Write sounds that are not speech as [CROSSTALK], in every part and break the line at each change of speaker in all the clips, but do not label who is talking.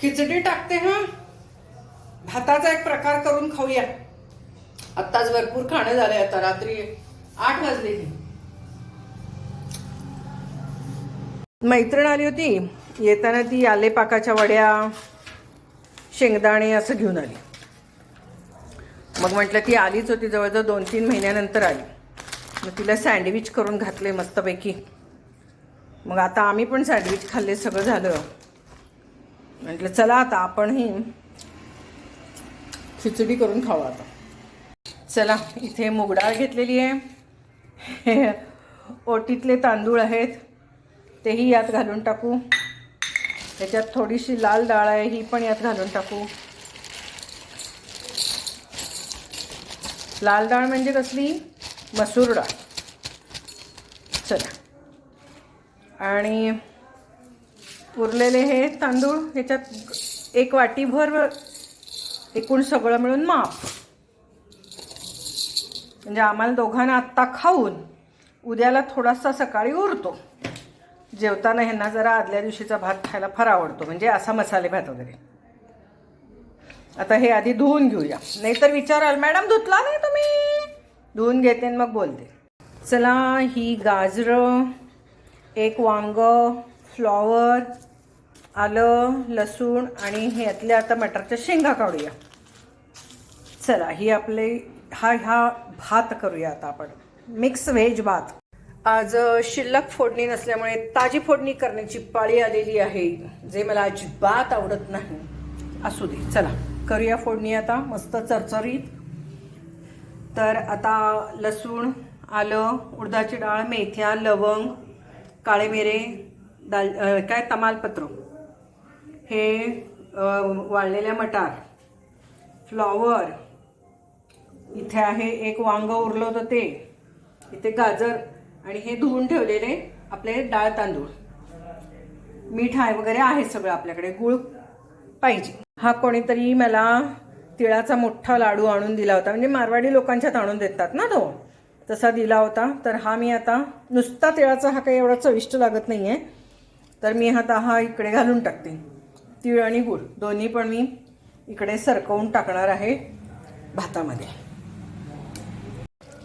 खिचडी टाकते हा. भाताचा एक प्रकार करून खाऊया. आत्ताच भरपूर खाणं झालंय आता रात्री आठ वाजलेली मैत्रीण आली होती. येताना ती आले पाकाच्या वड्या शेंगदाणे असं घेऊन आली. मग म्हटलं ती आलीच होती जवळजवळ दोन तीन महिन्यानंतर आली. मग तिला सँडविच करून घातले मस्तपैकी. मग आता आम्ही पण सँडविच खाल्ले सगळं झालं. म्हटलं चला आता आपणही खिचडी करून खाऊ आता. चला इथे मुगडाळ घेतलेली आहे. [LAUGHS] ओटीतले तांदूळ आहेत. तेही यात घालून टाकू. त्याच्यात थोडीशी लाल डाळ आहे ही पण यात घालून टाकू. लाल डाळ म्हणजे कसली? मसूर डाळ. चला. आणि उरलेले हे तांदूळ ह्याच्यात एक वाटीभर एकूण सगळं मिळून माप. म्हणजे आम्हाला दोघांना आत्ता खाऊन उद्याला थोडासा सकाळी उरतो. जेवताना ह्यांना जरा आदल्या दिवशीचा भात खायला फार आवडतो म्हणजे असा मसाले भात वगैरे. आता हे आधी धुवून घेऊया. नाहीतर विचाराल मॅडम धुतला नाही तुम्ही? धुवून घेते आणि मग बोलते. चला ही गाजरं एक वांग फ्लॉवर आलं लसूण आणि हे यातल्या आता मटारच्या शेंगा काढूया. चला ही आपले हा ह्या भात करूया आता आपण. मिक्स व्हेज भात. आज शिल्लक फोडणी नसल्यामुळे ताजी फोडणी करण्याची पाळी आलेली आहे जे मला अजिबात आवडत नाही. असू दे चला करूया फोडणी आता मस्त चरचरीत. तर आता लसूण आलं उडदाची डाळ मेथ्या लवंग काळे मिरे दाल काय तमालपत्र. हे वाळलेल्या मटार फ्लॉवर इथे आहे एक वांग उरलं होतं ते इथे गाजर आणि हे धुवून ठेवलेले आपले डाळ तांदूळ. मीठ आहे वगैरे आहे सगळं आपल्याकडे गुळ पाहिजे. हा कोणीतरी मला तिळाचा मोठा लाडू आणून दिला होता म्हणजे मारवाडी लोकांच्यात आणून देतात ना तो तसा दिला होता. तर हा मी आता नुसता तिळाचा हा काही एवढा चविष्ट लागत नाही आहे तर मी आता हा इकडे घालून टाकते. तीळ आणि गूळ. दोन्ही पण मी इकडे सरकवून टाकणार आहे भातामध्ये.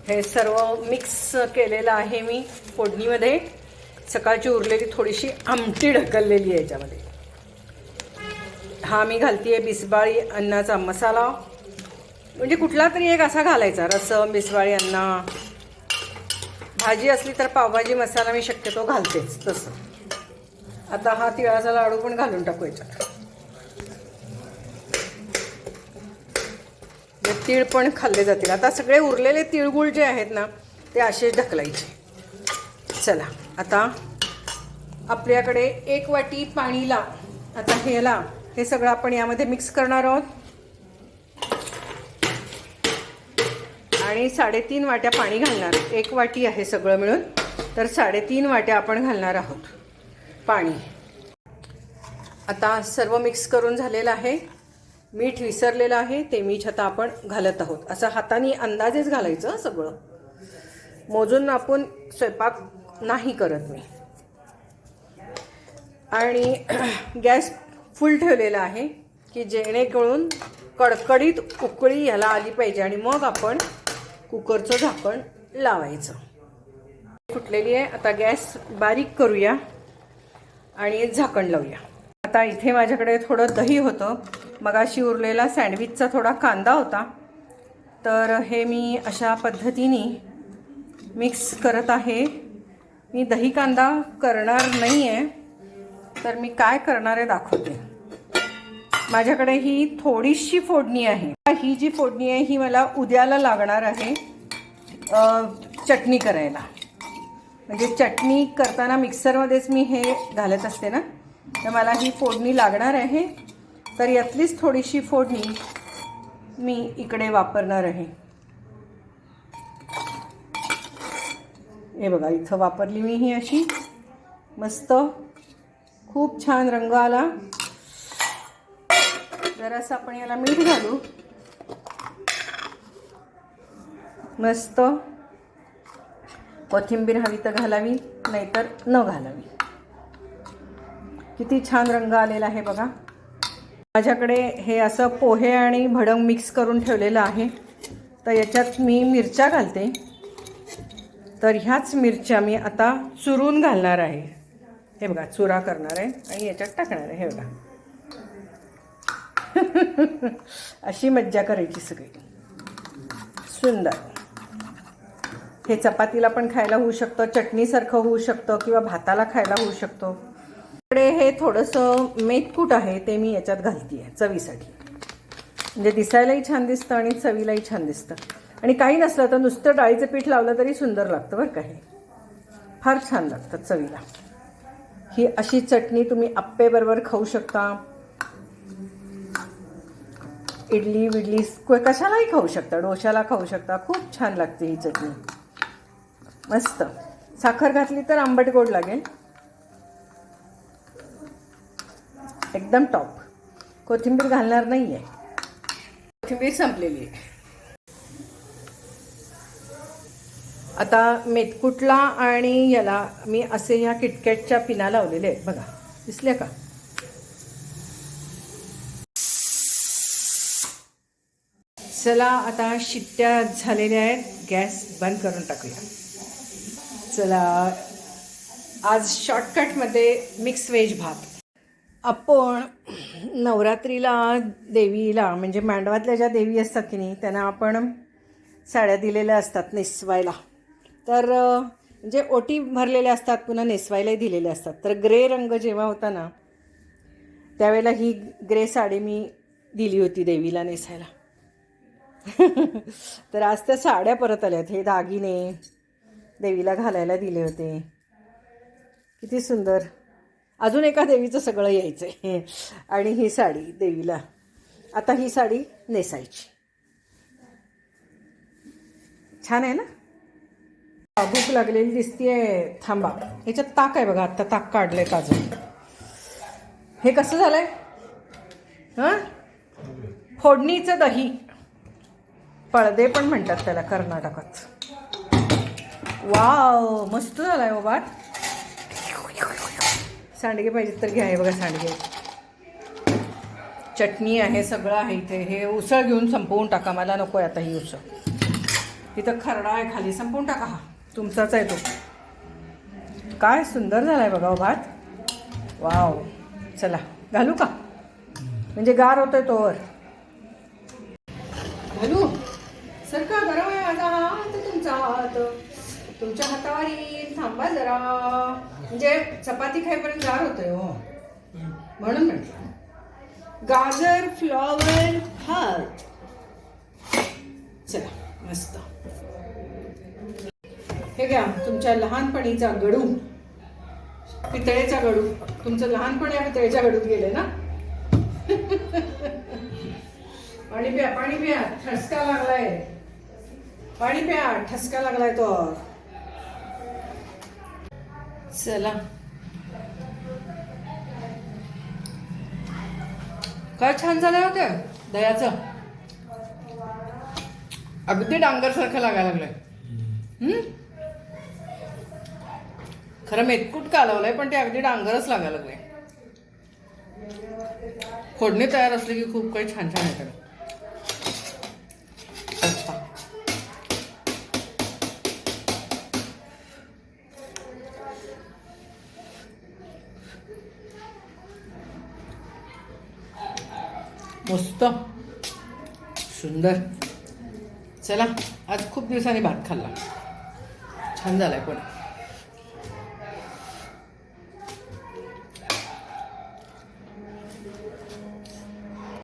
हे सर्व मिक्स केलेलं आहे मी फोडणीमध्ये. सकाळची उरलेली थोडीशी आमटी ढकललेली आहे याच्यामध्ये. हा मी घालतीये बिसबाळी अन्नाचा मसाला. म्हणजे कुठला तरी एक असा घालायचा रसम बिसबाळी अन्ना. भाजी असली तर पावभाजी मसाला मी शक्यतो घालतेच तसं. आता हा तिळाचा लाडू पण घालून टाकू याच्यात. जे तीळ पण खाल्ले जातील. आता सगळे उरलेले तिळगुळ जे आहेत ना ते असे ढकलायचे. चला आता आपल्याकडे एक वाटी पाणीला आता ह्याला हे सगळं आपण यामध्ये मिक्स करणार आहोत. आणि साडेतीन वाट्या पाणी घालणार. एक वाटी आहे सगळं मिळून. तर साडेतीन वाट्या आपण घालणार आहोत. पाणी. आता सर्व मिक्स करून झालेलं आहे. मीठ विसरलेलं आहे ते मीठ आता आपण घालत आहोत. असं हाताने अंदाजेच घालायचं सगळं. मोजून आपण स्वयंपाक नाही करत मी. आणि [CLEARS THROAT] गॅस फुल ठेवलेला आहे की जेणेकरून कडकडीत उकळी ह्याला आली पाहिजे आणि मग आपण कुकरचं झाकण लावायचं. फुटलेली आहे आता गॅस बारीक करूया आणि झाकण लावूया. आता इथे माझ्याकडे थोडं दही होतं. मगाशी उरलेला सँडविचचा थोडा कांदा होता. तर हे मी अशा पद्धतीने मिक्स करत आहे. मी दही कांदा करणार नाही आहे तर मी काय करणार आहे दाखवते. माझ्याकडे ही थोडीशी फोडणी आहे. ही जी फोडणी आहे ही मला उद्याला लागणार आहे चटणी करायला. म्हणजे चटणी करताना मिक्सरमध्येच मी हे घालत असते ना. तर मला ही फोडणी लागणार आहे. तर यातलीच थोडीशी फोडणी मी इकडे वापरणार आहे. हे बघा इथं वापरली मी ही अशी. मस्त. खूप छान रंग आला. जरासं आपण याला मीठ घालू. मस्त. कोथिंबीर हवी तर घालावी नाहीतर न घालावी. किती छान रंग आलेला आहे बघा. माझ्याकडे हे असं पोहे आणि भडंग मिक्स करून ठेवलेलं आहे. तर याच्यात मी मिरच्या घालते. तर ह्याच मिरच्या मी आता चुरून घालणार आहे. हे बघा चुरा करणार आहे आणि याच्यात टाकणार आहे. हे बघा. [LAUGHS] अशी मज्जा करायची सगळी. सुंदर. हे चपातीला पण खायला होऊ शकतं चटणीसारखं होऊ शकतं किंवा भाताला खायला होऊ शकतो. इकडे हे थोडंसं मेथकूट आहे ते मी याच्यात घालते आहे चवीसाठी. म्हणजे दिसायलाही छान दिसतं आणि चवीलाही छान दिसतं. आणि काही नसलं तर नुसतं डाळीचं पीठ लावलं तरी सुंदर लागतं बरं का हे. फार छान लागतं चवीला. ही अशी चटणी तुम्ही आप्पेबरोबर खाऊ शकता. इडली विडली कशालाही खाऊ शकता डोशाला खाऊ शकता. खूप छान लागते ही चटणी. मस्त. साखर घातली तर आंबट गोड लागेल. एकदम टॉप. कोथिंबीर घालणार नाही आहे कोथिंबीर संपलेली. आहे आता मेथकुटला आणि याला मी असे ह्या किटकॅटच्या पिना लावलेले आहेत. बघा दिसले का? चला आता शिट्ट्या झालेल्या आहेत. गॅस बंद करून टाकूया. चला आज शॉर्टकटमध्ये मिक्स व्हेज भात. आपण नवरात्रीला देवीला म्हणजे मांडवातल्या ज्या देवी असतात की नाही त्यांना आपण साड्या दिलेल्या असतात नेसवायला. तर म्हणजे ओटी भरलेल्या असतात पुन्हा नेसवायलाही दिलेल्या असतात. तर ग्रे रंग जेव्हा होता ना त्यावेळेला ही ग्रे साडी मी दिली होती देवीला नेसायला. [LAUGHS] तर आज त्या साड्या परत आल्यात हे दागिने देवीला घालायला दिले होते. किती सुंदर. अजून एका देवीचं सगळं यायचं आहे आणि ही साडी देवीला. आता ही साडी नेसायची. छान आहे ना? भूक लागलेली दिसतीये. थांबा. ह्याच्यात ताक आहे बघा. आत्ता ताक काढलंय काजून हे कसं झालंय? हां? फोडणीचं दही. पळदे पण म्हणतात त्याला कर्नाटकात. वाव मस्त झालाय हो बाबा सांडगे पाहिजेत तर घ्या हे बघा सांडगे. चटणी आहे सगळं आहे इथे. हे उसळ घेऊन संपवून टाका मला नको आहे आता ही उसळ. इथं खरडा आहे खाली संपवून टाका हा. तुमचाच आहे तो. काय सुंदर झालाय बघा हो भात. वाव. चला घालू का? म्हणजे गार होतोय तोवर घालू? सर का गरम आहे माझा हात तुमचा हात. तुमच्या हातावर येईल थांबा जरा. म्हणजे चपाती खाईपर्यंत गार होतोय हो. म्हणून म्हटलं. गाजर फ्लॉवर हळद चला मस्त. हे घ्या तुमच्या लहानपणीचा गडू. पितळेचा गडू. तुमचं लहानपण या पितळेच्या गडूत गेले ना? पाणी प्या पाणी प्या. ठसका लागलाय. पाणी प्या ठसका लागलाय तो. चला. काय छान झालं होते दयाचं अगदी डांगर सारखं लागायला लागलंय. हम्म? खरं मेतकूट कालवलंय पण ते अगदी डांगरच लागायला लागलंय. फोडणी तयार असली की खूप काही छान छान येतं. मस्त. सुंदर. चला आज खूप दिवसांनी भात खाल्ला. छान झालाय पण.